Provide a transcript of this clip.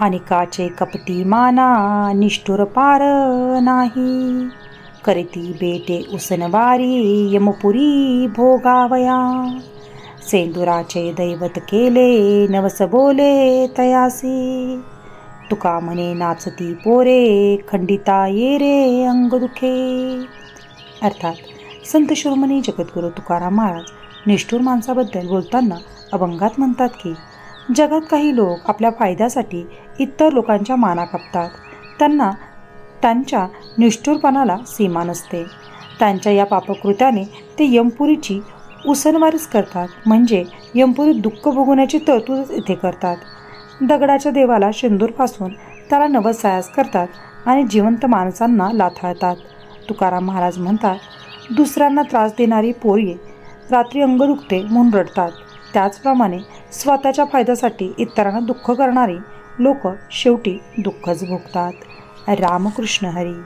आणि काचे कपटी माना निष्ठुर पार नाही. करीती बेटे उसनवारी यमपुरी भोगावया. सेंदुराचे दैवत केले नवस बोले तयासी. तुका म्हणे नाचती पोरे खंडिता ये रे अंग दुखे. अर्थात संत शिरोमणी जगद्गुरू तुकाराम महाराज निष्ठुर माणसाबद्दल बोलताना अभंगात म्हणतात की जगात काही लोक आपल्या फायद्यासाठी इतर लोकांच्या माना कापतात. त्यांना त्यांच्या निष्ठुरपणाला सीमा नसते. त्यांच्या या पापकृत्याने ते यमपुरीची उसनवारीच करतात. म्हणजे यमपुरीत दुःख भोगवण्याची तरतूदच इथे करतात. दगडाच्या देवाला शेंदूरपासून त्याला नवसायास करतात आणि जिवंत माणसांना लाथाळतात. तुकाराम महाराज म्हणतात दुसऱ्यांना त्रास देणारी पोरी रात्री अंग दुखते म्हणून रडतात. त्याचप्रमाणे स्वतःच्या फायद्यासाठी इतरांना दुःख करणारे लोक शेवटी दुःखच भोगतात. रामकृष्ण हरी.